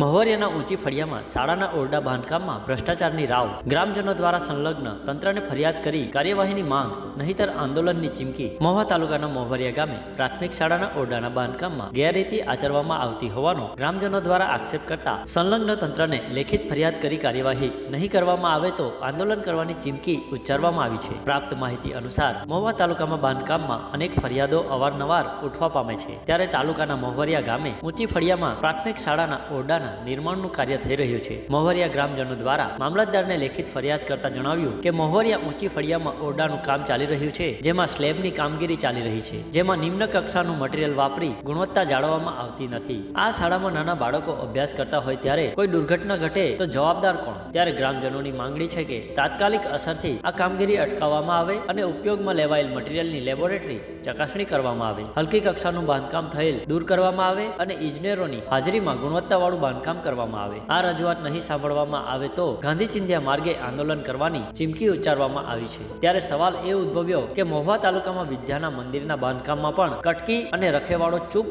મહવરિયાના ઊંચી ફળિયામાં શાળાના ઓરડા બાંધકામમાં ભ્રષ્ટાચારની રાવ ગ્રામજનો દ્વારા સંલગ્ન તંત્રને ફરિયાદ કરી કાર્યવાહીની માંગ, નહીતર આંદોલનની ચીમકી મહુવા તાલુકાના મોહવરિયા ગામે પ્રાથમિક શાળાના ઓરડાના બાંધકામમાં ગેરરીતિ આચરવામાં આવતી હોવાનો ગ્રામજનો દ્વારા આક્ષેપ કરતા સંલગ્ન તંત્રને લેખિત ફરિયાદ કરી કાર્યવાહી નહીં કરવામાં આવે તો આંદોલન કરવાની ચીમકી ઉચ્ચારવામાં આવી છે. પ્રાપ્ત માહિતી અનુસાર મહુવા તાલુકામાં બાંધકામમાં અનેક ફરિયાદો અવારનવાર ઉઠવા પામે છે. ત્યારે તાલુકાના મોહવરિયા ગામે ઊંચી ફળિયામાં પ્રાથમિક શાળાના ઓરડાના નિર્માણનું કાર્ય થઈ રહ્યું છે. મોહવરિયા ગ્રામજનો દ્વારા મામલતદારને લેખિત ફરિયાદ કરતા જણાવ્યું કે મોહવરિયા ઊંચી ફળિયામાં ઓરડાનું કામ ચાલી રહ્યું છે, જેમાં સ્લેબની કામગીરી ચાલી રહી છે, જેમાં નિમ્ન કક્ષાનું મટીરીયલ વાપરી ગુણવત્તા જાળવવામાં આવતી નથી. આ શાળામાં નાના બાળકો અભ્યાસ કરતા હોય ત્યારે કોઈ દુર્ઘટના ઘટે તો જવાબદાર કોણ? ત્યારે ગ્રામજનોની માંગણી છે કે તાત્કાલિક અસરથી આ કામગીરી અટકાવવામાં આવે અને ઉપયોગમાં લેવાયેલ મટીરીયલની લેબોરેટરી ચકાસણી કરવામાં આવે. હલકી કક્ષાનું બાંધકામ થયેલ દૂર કરવામાં આવે અને ઇજનેરોની હાજરીમાં ગુણવત્તાવાળું બાંધકામ કરવામાં આવે. આ રજૂઆત નહીં સાંભળવામાં આવે તો ગાંધી ચિંધ્યા માર્ગે આંદોલન કરવાની ચીમકી ઉચ્ચારવામાં આવી છે. ત્યારે સવાલ એ ઉદ્ભવ્યો કે મહુવા તાલુકામાં વિદ્યાના મંદિરના બાંધકામમાં પણ કટકી અને રખેવાળો ચૂપ